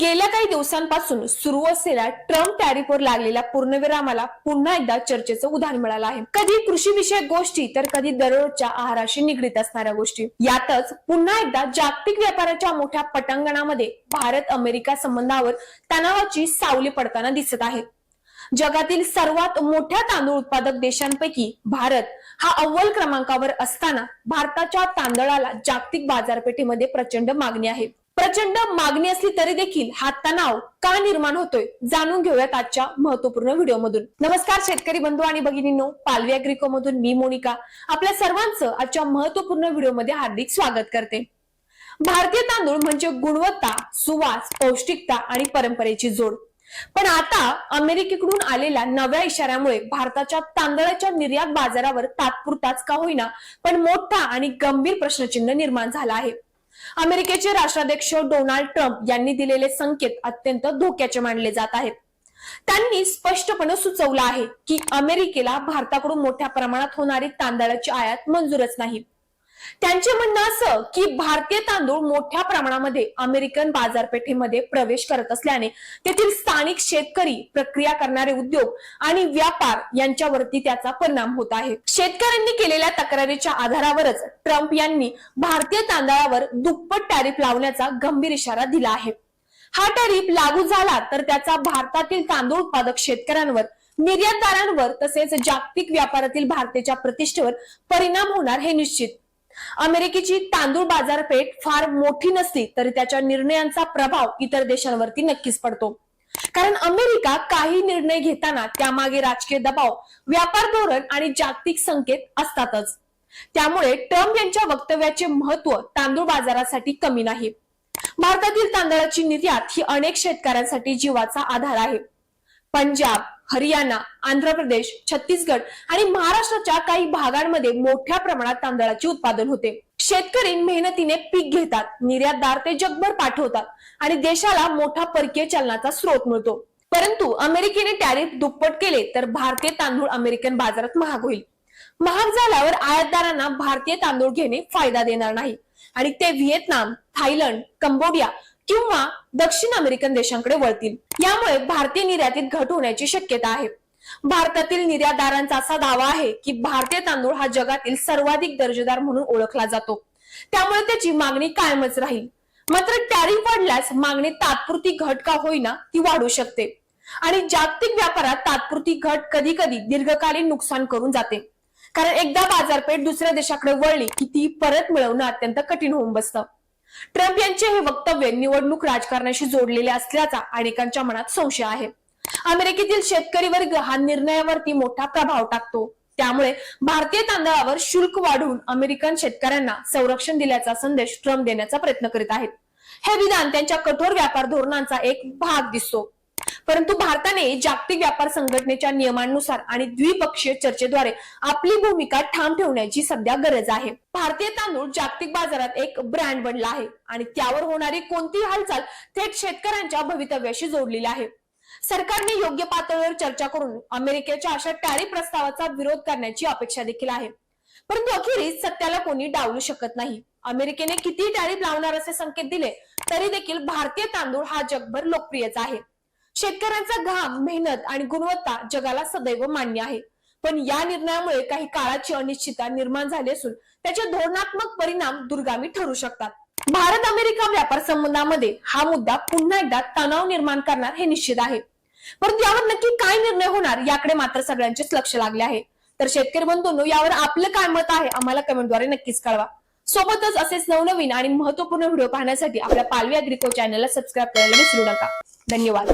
गेल्या काही दिवसांपासून सुरू असलेल्या ट्रम्प टॅरिफवर लागलेल्या पूर्णविरामाला पुन्हा एकदा चर्चेचं उदाहरण मिळालं आहे. कधी कृषी विषयक गोष्टी तर कधी दररोजच्या आहाराशी निगडीत असणाऱ्या गोष्टी. यातच पुन्हा एकदा जागतिक व्यापाराच्या मोठ्या पटांगणामध्ये भारत अमेरिका संबंधावर तणावाची सावली पडताना दिसत आहे. जगातील सर्वात मोठ्या तांदूळ उत्पादक देशांपैकी भारत हा अव्वल क्रमांकावर असताना भारताच्या तांदळाला जागतिक बाजारपेठेमध्ये प्रचंड मागणी आहे. प्रचंड मागणी असली तरी देखील हा तणाव का निर्माण होतोय जाणून घेऊयात आजच्या महत्त्वपूर्ण व्हिडिओमधून नमस्कार शेतकरी बंधू आणि भगिनींनो पालवी अग्रिको मधून मी मोनिका. आपल्या सर्वांचं आजच्या महत्त्वपूर्ण व्हिडिओमध्ये हार्दिक स्वागत करते. भारतीय तांदूळ म्हणजे गुणवत्ता सुवास पौष्टिकता आणि परंपरेची जोड. पण आता अमेरिकेकडून आलेल्या नव्या इशाऱ्यामुळे भारताच्या तांदळाच्या निर्यात बाजारावर तात्पुरताच का होईना पण मोठा आणि गंभीर प्रश्नचिन्ह निर्माण झाला आहे. अमेरिकेचे राष्ट्राध्यक्ष डोनाल्ड ट्रम्प यांनी दिलेले संकेत अत्यंत धोक्याचे मानले जात आहेत. त्यांनी स्पष्टपणे सुचवलं आहे की अमेरिकेला भारताकडून मोठ्या प्रमाणात होणारी तांदळाची आयात मंजूरच नाही. त्यांचे म्हणणं असं की भारतीय तांदूळ मोठ्या प्रमाणामध्ये अमेरिकन बाजारपेठेमध्ये प्रवेश करत असल्याने तेथील स्थानिक शेतकरी प्रक्रिया करणारे उद्योग आणि व्यापार यांच्यावरती त्याचा परिणाम होत आहे. शेतकऱ्यांनी केलेल्या तक्रारीच्या आधारावरच ट्रम्प यांनी भारतीय तांदळावर दुप्पट टॅरिफ लावण्याचा गंभीर इशारा दिला आहे. हा टॅरिफ लागू झाला तर त्याचा भारतातील तांदूळ उत्पादक शेतकऱ्यांवर निर्यातदारांवर तसेच जागतिक व्यापारातील भारताच्या प्रतिष्ठेवर परिणाम होणार हे निश्चित. अमेरिकेची तांदूळ बाजारपेठ फार मोठी नसली तरी त्याच्या निर्णयांचा प्रभाव इतर देशांवरती नक्कीच पडतो. कारण अमेरिका काही निर्णय घेताना त्यामागे राजकीय दबाव व्यापार धोरण आणि जागतिक संकेत असतातच. त्यामुळे ट्रम्प यांच्या वक्तव्याचे महत्त्व तांदूळ बाजारासाठी कमी नाही. भारतातील तांदळाची निर्यात ही अनेक शेतकऱ्यांसाठी जीवाचा आधार आहे. पंजाब हरियाणा आंध्र प्रदेश छत्तीसगड आणि महाराष्ट्राच्या काही भागांमध्ये मोठ्या प्रमाणात तांदळाचे उत्पादन होते. शेतकरी मेहनतीने पीक घेतात निर्यातदार ते जगभर पाठवतात आणि देशाला मोठा परकीय चलनाचा स्रोत मिळतो. परंतु अमेरिकेने टॅरिफ दुप्पट केले तर भारतीय तांदूळ अमेरिकन बाजारात महाग होईल. महाग झाल्यावर आयातदारांना भारतीय तांदूळ घेणे फायदा देणार नाही. आणि ते व्हिएतनाम थायलंड कंबोडिया किंवा दक्षिण अमेरिकन देशांकडे वळतील. यामुळे भारतीय निर्यातीत घट होण्याची शक्यता आहे. भारतातील निर्यातदारांचा असा दावा आहे की भारतीय तांदूळ हा जगातील सर्वाधिक दर्जेदार म्हणून ओळखला जातो. त्यामुळे त्याची मागणी कायमच राहील. मात्र टॅरिफ वाढल्यास मागणी तात्पुरती घट का होईना ती वाढू शकते. आणि जागतिक व्यापारात तात्पुरती घट कधी कधी दीर्घकालीन नुकसान करून जाते. कारण एकदा बाजारपेठ दुसऱ्या देशाकडे वळली की ती परत मिळवणं अत्यंत कठीण होऊन बसतं. ट्रम्प यांचे हे वक्तव्य निवडणूक राजकारणाशी जोडलेले असल्याचा अनेकांच्या मनात संशय आहे. अमेरिकेतील शेतकरी वर्ग हा निर्णयावरती मोठा प्रभाव टाकतो. त्यामुळे भारतीय तांदळावर शुल्क वाढवून अमेरिकन शेतकऱ्यांना संरक्षण दिल्याचा संदेश ट्रम्प देण्याचा प्रयत्न करीत आहेत. हे विधान त्यांच्या कठोर व्यापार धोरणांचा एक भाग दिसतो. परंतु भारताने जागतिक व्यापार संघटनेच्या नियमांनुसार आणि द्विपक्षीय चर्चेद्वारे आपली भूमिका ठाम ठेवण्याची सध्या गरज आहे. भारतीय तांदूळ जागतिक बाजारात एक ब्रँड बनला आहे आणि त्यावर होणारी कोणती हालचाल थेट शेतकऱ्यांच्या भवितव्याशी जोडलेली आहे. सरकारने योग्य पातळीवर चर्चा करून अमेरिकेच्या अशा टॅरिफ प्रस्तावाचा विरोध करण्याची अपेक्षा देखील आहे. परंतु अखेरीस सत्याला कोणी डावलू शकत नाही. अमेरिकेने किती टॅरिफ लावणार असे संकेत दिले तरी देखील भारतीय तांदूळ हा जगभर लोकप्रियच आहे. शेतकऱ्यांचा घाम मेहनत आणि गुणवत्ता जगाला सदैव मान्य आहे. पण या निर्णयामुळे काही काळाची अनिश्चितता निर्माण झाली असून त्याचे धोरणात्मक परिणाम दुर्गामी ठरू शकतात. भारत अमेरिका व्यापार संबंधामध्ये हा मुद्दा पुन्हा एकदा तणाव निर्माण करणार हे निश्चित आहे. परंतु यावर नक्की काय निर्णय होणार याकडे मात्र सगळ्यांचेच लक्ष लागले आहे. तर शेतकरी बंधूंनो यावर आपलं काय मत आहे आम्हाला कमेंटद्वारे नक्कीच कळवा. सोबतच असेच नवनवीन आणि महत्त्वपूर्ण व्हिडिओ पाहण्यासाठी आपल्या पालवी अग्रिको चॅनलला सबस्क्राईब करायला विसरू नका. धन्यवाद.